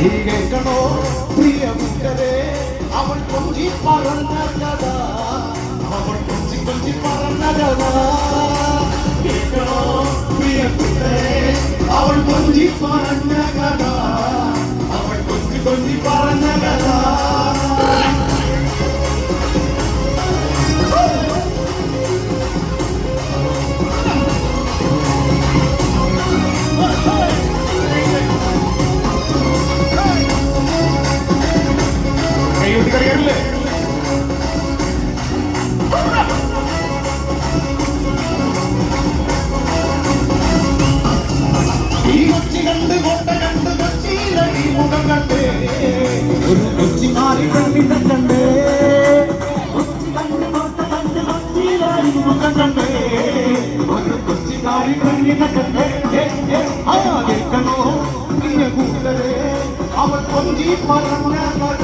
കേൾക്കണോ പ്രിയ കൂട്ടരെ അവൾ കൊഞ്ചി പറഞ്ഞ കഥ അവൾ കൊഞ്ചി കൊഞ്ചി പറഞ്ഞ കഥ കേൾക്കണോ പ്രിയ അവൾ കൊഞ്ചി പറഞ്ഞ കൈകൊട്ടി കളിക്കാറില്ലേ ഈ കൊച്ചി കണ്ട് കോട്ട കണ്ട് കൊച്ചിയിലടി മുഖം കണ്ട് ഒരു കൊച്ചി മാറി കണ്ണിനെ കണ്ട് കൊച്ചി കണ്ട് കോട്ട കണ്ട് കൊച്ചിയിലടി മുഖം കണ്ട് ഒരു കൊച്ചി മാറി കണ്ണിനെ കണ്ട് ഏ, ഏ, ആ കേൾക്കണോ പ്രിയ കൂട്ടരെ അവൾ കൊഞ്ചി പറഞ്ഞ കഥ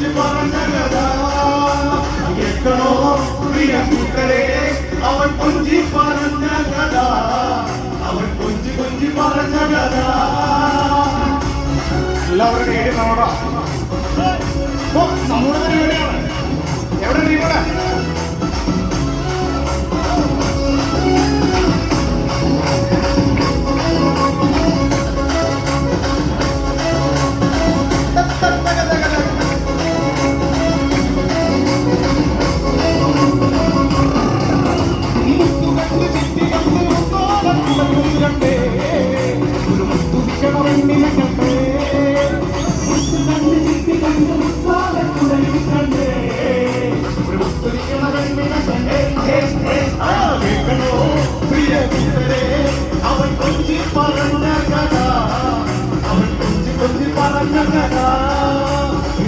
കൊഞ്ചി കൊഞ്ചി പറഞ്ഞ കഥ കേൾക്കണോ പ്രിയ കൂട്ടരെ അവൻ കൊഞ്ചി പറഞ്ഞ കഥ അവൻ കൊഞ്ചി കൊഞ്ചി പറഞ്ഞ കഥ എല്ലാവരും നോടാ നമ്മുടെ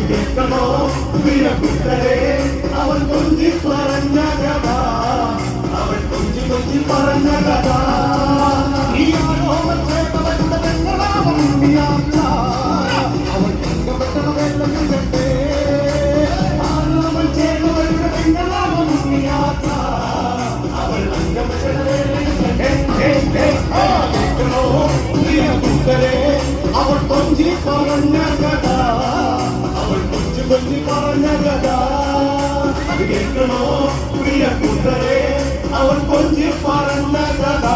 കേൾക്കണോ കൂട്ടരെ അവൻ കൊഞ്ചി പറഞ്ഞ കഥ. അവൻ കൊഞ്ചി കൊഞ്ചി പറഞ്ഞ കഥ. പറഞ്ഞ കഥ അവൾ കൊഞ്ചി കൊഞ്ചി പറഞ്ഞ കഥ കേൾക്കണോ? പ്രിയ കൂട്ടരെ. അവൾ കൊഞ്ചി പറഞ്ഞ കഥ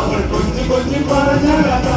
അവൾ കൊഞ്ചി കൊഞ്ചി പറഞ്ഞ കഥ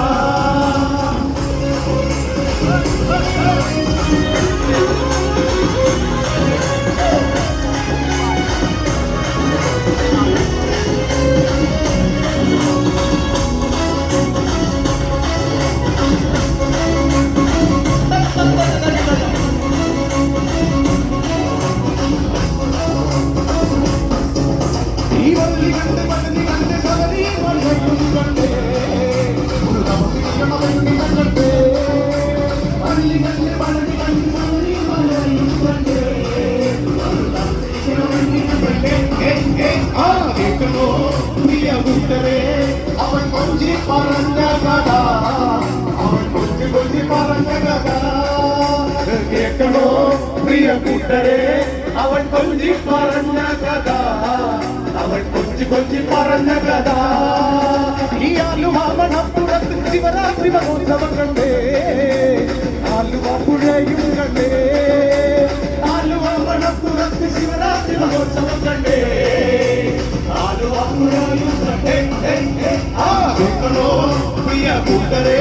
கூட்டரே அவன் கொஞ்சி பறந்த கதா அவன் கொஞ்சி கொஞ்சி பறந்த கதா நீயாலு மாமன் அப்புறத்து சிவராத்திரி மகோத்சவம் கண்டே ஆலுவா புழையும் கண்டே ஆலுவா மணப்புறத்து சிவராத்திரி மகோத்சவம் கண்டே ஆலுவா புழையும் கண்டே கூட்டரே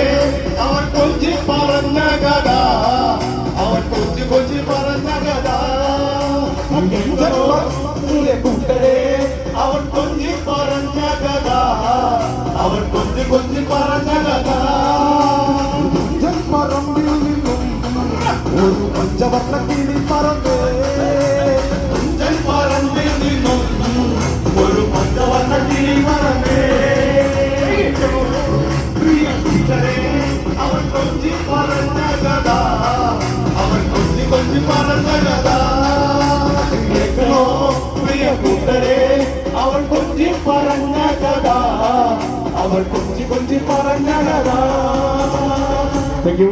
அவன் கொஞ்சி பறந்த கதா കൊഞ്ചി പറഞ്ഞ കഥ. പറമ്പിൽ നിന്നും ഒരു പഞ്ചവർണ കിളി പറന്ന് പറമ്പിൽ നിന്നും ഒരു പഞ്ചവർണ കിളി പറന്നേ പ്രിയ കൂട്ടരെ അവൻ കൊഞ്ചി പറഞ്ഞ കഥ. അവൻ കൊഞ്ചി കൊഞ്ചി പറഞ്ഞ കഥ. കേൾക്കണോ പ്രിയ കൂട്ടരെ അവൻ കൊഞ്ചി പറഞ്ഞ അവൻ കൊഞ്ചി കൊഞ്ചി പറഞ്ഞ കഥ താങ്ക് യു